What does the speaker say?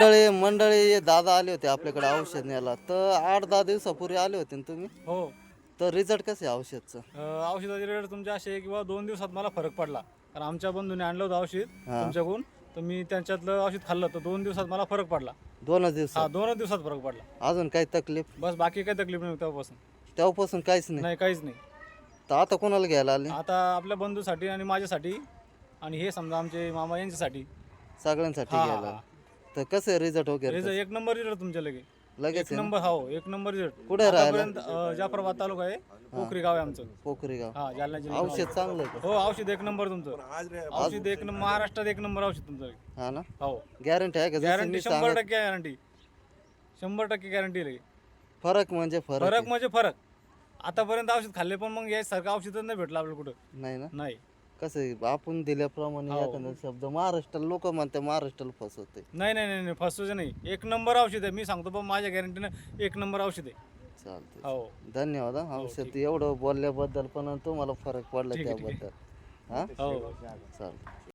मंडळी मंडळी दादा आले होते आपल्याकडे औषध न्यायला. तर आठ दहा दिवसापूर्वी आले होते ना तुम्ही? हो. तर रिझल्ट कसे आहे औषधचं? अ, औषधाचे रेट तुमचे असे आहे किंवा दोन दिवसात मला फरक पडला. कारण आमच्या बंधूने आणलं होतं औषध हा. तुमच्याकडून. तर मी त्यांच्यातलं औषध खाल्लं तर दोन दिवसात मला फरक पडला. दोनच हा दिवसात दोनच दिवसात फरक पडला. अजून काही तकलीफ? बस बाकी काही तकलीफ नाही तेव्हापासून. तेव्हापासून काहीच नाही? नाही काहीच नाही. तर आता कोणाला घ्यायला आले? आता आपल्या बंधूसाठी आणि माझ्यासाठी आणि हे समजा आमचे मामा यांच्यासाठी. सगळ्यांसाठी हा, घ्यायला. हा. तर कसं रिझल्ट वगैरे रिझल्ट एक नंबर रिझल्ट तुमच्या लगे लगेच एक नंबर हो एक नंबर रिझल्ट कुठे राहिला? आतापर्यंत अ, जाफराबाद तालुका आहे पोखरी गाव आहे आमचं. पोखरी गाव हा जालना जिल्हा औषध चांगलं आहे हो औषध एक नंबर तुमचं. औषध एक नंबर महाराष्ट्रात एक नंबर औषध तुमचं. का हा ना? हो. गॅरंटी आहे का? जसं गॅरंटी मी शंभर सांगत टक्के गॅरंटी शंभर टक्के गॅरंटी लगे फरक म्हणजे फरक फरक. म्हणजे फरक. आतापर्यंत औषध खाल्ले पण मग यासारखं औषधच नाही भेटलं आपल्याला कुठं. नाही ना? नाही. कसं आहे, आपण दिल्याप्रमाणे हो. एखादा शब्द महाराष्ट्राला लोक म्हणते महाराष्ट्राला फसवते नाही नाही नाही नाही फसवायचं नाही. एक नंबर औषध आहे. मी सांगतो पण माझ्या गॅरंटीनं एक नंबर औषध आहे. चालतं हो. धन्यवाद हा. औषध एवढं बोलल्याबद्दल पण तुम्हाला फरक पडला ठीक आहे, ठीक त्याबद्दल. हा? हो. चालतं